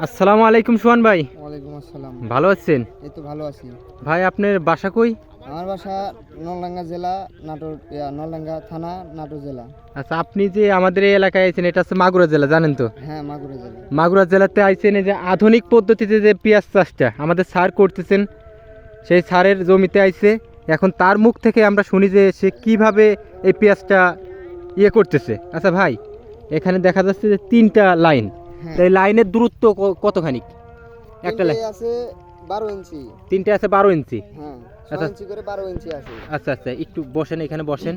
আসসালামু আলাইকুম সোহান ভাই। ওয়ালাইকুম আসসালাম। ভালো আছেন? এই তো ভালো আছি। ভাই আপনার বাসা কই? আমার বাসা নলডাঙ্গা জেলা নাটোর নলডাঙ্গা থানা নাটোর জেলা। আচ্ছা আপনি যে আমাদের এই এলাকায় আছেন এটা হচ্ছে মাগুরা জেলা জানেন তো? হ্যাঁ মাগুরা জেলা। মাগুরা জেলাতে আইছেন এই যে আধুনিক পদ্ধতিতে যে পেঁয়াজ চাষটা আমাদের সার করতেছেন সেই সারের জমিতে আইছে। এখন তার মুখ থেকে আমরা শুনি যে সে কীভাবে এই পেঁয়াজটা ইয়ে করতেছে। আচ্ছা ভাই এখানে দেখা যাচ্ছে যে তিনটা লাইন। হ্যাঁ। তো এই লাইনের দূরত্ব কতখানি? একটা লাইন আছে বারো ইঞ্চি। তিনটে আছে বারো ইঞ্চি? হ্যাঁ আচ্ছা। ইঞ্চি করে বারো ইঞ্চি আছে। আচ্ছা আচ্ছা একটু বসেন এখানে বসেন।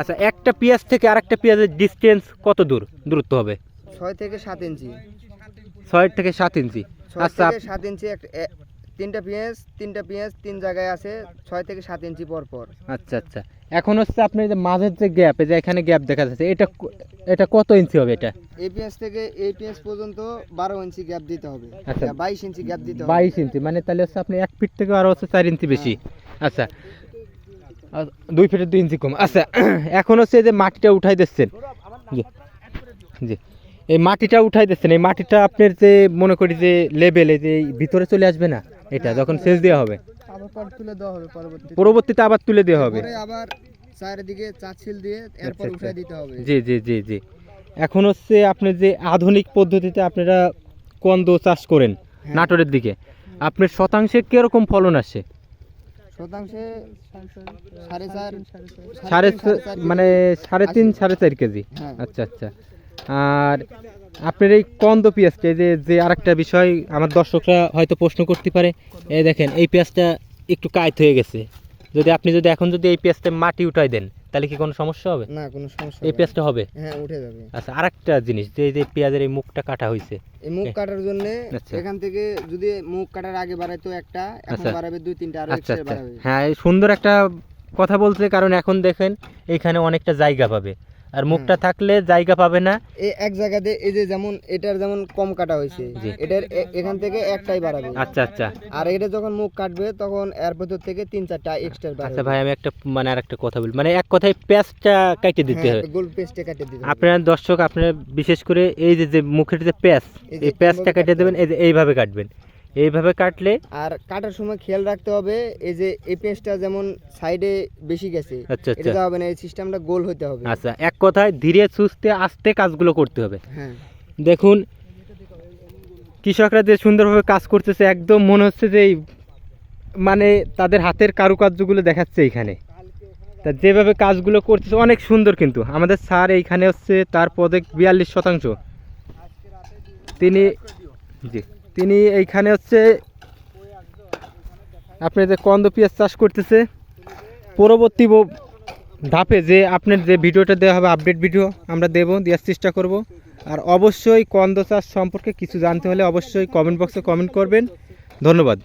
আচ্ছা একটা পেঁয়াজ থেকে আরেকটা পেঁয়াজের ডিস্টেন্স কত দূর? দূরত্ব হবে? ছয় থেকে সাত ইঞ্চি। ছয় থেকে সাত ইঞ্চি। আচ্ছা থেকে সাত ইঞ্চি একটা তিনটা পেঁয়াজ তিনটা পেঁয়াজ তিন জায়গায় আছে ছয় থেকে সাত ইঞ্চি পর পর আচ্ছা আচ্ছা। এখন হচ্ছে আপনার যে মাঝের যে গ্যাপ এই যে এখানে গ্যাপ দেখা যাচ্ছে এটা এটা কত ইঞ্চি হবে এটা? পেঁয়াজ থেকে পেঁয়াজ পর্যন্ত বারো ইঞ্চি গ্যাপ দিতে হবে। আচ্ছা। বাইশ ইঞ্চি গ্যাপ দিতে হবে। বাইশ ইঞ্চি মানে তাহলে হচ্ছে আপনি এক ফিট থেকে আরও হচ্ছে চার ইঞ্চি বেশি। আচ্ছা। আর দুই ফিটের দুই ইঞ্চি কম। আচ্ছা এখন হচ্ছে এই যে মাটিটা উঠাই দিচ্ছেন। জি। জি। এই মাটিটা উঠাই দিচ্ছেন। এই মাটিটা আপনার যে মনে করি যে লেভেলে যে ভিতরে চলে আসবে না? এটা যখন সেচ দেওয়া হবে। আবার তুলে দেওয়া হবে পরবর্তীতে। আবার তুলে দেওয়া হবে। আবার চারিদিকে চাঁচিল দিয়ে এরপর আচ্ছা, আচ্ছা। দিতে হবে। জি জি জি জি। এখন হচ্ছে আপনি যে আধুনিক পদ্ধতিতে আপনারা কন্দ চাষ করেন হ্যাঁ। নাটোরের দিকে আপনার শতাংশে কীরকম ফলন আসে? শতাংশে সাড়ে চার সাড়ে মানে সাড়ে তিন সাড়ে চার কেজি? হ্যাঁ। আচ্ছা আচ্ছা। আর আপনার এই কন্দ পেঁয়াজটা এই যে যে আরেকটা বিষয় আমার দর্শকরা হয়তো প্রশ্ন করতে পারে এই দেখেন এই পেঁয়াজটা একটু কায়ত হয়ে গেছে। যদি আপনি যদি এখন যদি এই পেস্টে মাটি উঠাই দেন তাহলে কি কোনো সমস্যা হবে? না কোনো সমস্যা এই। পেঁয়াজটা হবে? হ্যাঁ উঠে যাবে। আচ্ছা আরেকটা জিনিস যে যে পেঁয়াজের এই মুখটা কাটা হয়েছে এই মুখ কাটার জন্য আচ্ছা। এখান থেকে যদি মুখ কাটার আগে বাড়ায় তো একটা এখন আচ্ছা। বাড়াবে দুই তিনটা আরও আচ্ছা এক্সট্রা বাড়াবে। হ্যাঁ এই সুন্দর একটা কথা বলছে কারণ এখন দেখেন এখানে অনেকটা জায়গা পাবে। আর মুখটা থাকলে জায়গা পাবে না। এই এক জায়গাতে এই যে যেমন এটার যেমন কম কাটা হয়েছে। এটার এখান থেকে একটাই বাড়াবে আচ্ছা আচ্ছা। আর এটা যখন মুখ কাটবে তখন এর ভেতর থেকে তিন চারটা এক্সট্রা বাড়াবে আচ্ছা ভাই আমি একটা মানে আর একটা কথা বলি। মানে এক কথায় পেঁয়াজটা কেটে দিতে হ্যাঁ, হবে গোল পেস্টে কাটে দিতে হবে। আপনার দর্শক আপনারা বিশেষ করে এই যে যে মুখের যে পেঁয়াজ এই এই কেটে দেবেন এই যে এইভাবে কাটবেন। এইভাবে কাটলে? আর কাটার সময় খেয়াল রাখতে হবে এই যে এই পেস্টটা যেমন সাইডে বেশি গেছে আচ্ছা এটা আচ্ছা হবে না এই সিস্টেমটা গোল হতে হবে। আচ্ছা এক কথায় ধীরে সুস্থে আস্তে কাজগুলো করতে হবে। হ্যাঁ। দেখুন কৃষকরা যে সুন্দরভাবে কাজ করতেছে একদম মনে হচ্ছে যে মানে তাদের হাতের কারুকার্যগুলো দেখাচ্ছে এইখানে। তা যেভাবে কাজগুলো করতেছে অনেক সুন্দর কিন্তু। আমাদের স্যার এইখানে হচ্ছে তার পদে বিয়াল্লিশ শতাংশ। তিনি জি। তিনি এইখানে হচ্ছে, আপনি যে কন্দ পেঁয়াজ চাষ করতেছে, পরবর্তী ধাপে যে আপনার যে ভিডিওটা দেওয়া হবে আপডেট ভিডিও আমরা দেব, দেওয়ার চেষ্টা করব। আর অবশ্যই কন্দ চাষ সম্পর্কে কিছু জানতে হলে অবশ্যই কমেন্ট বক্সে কমেন্ট করবেন। ধন্যবাদ।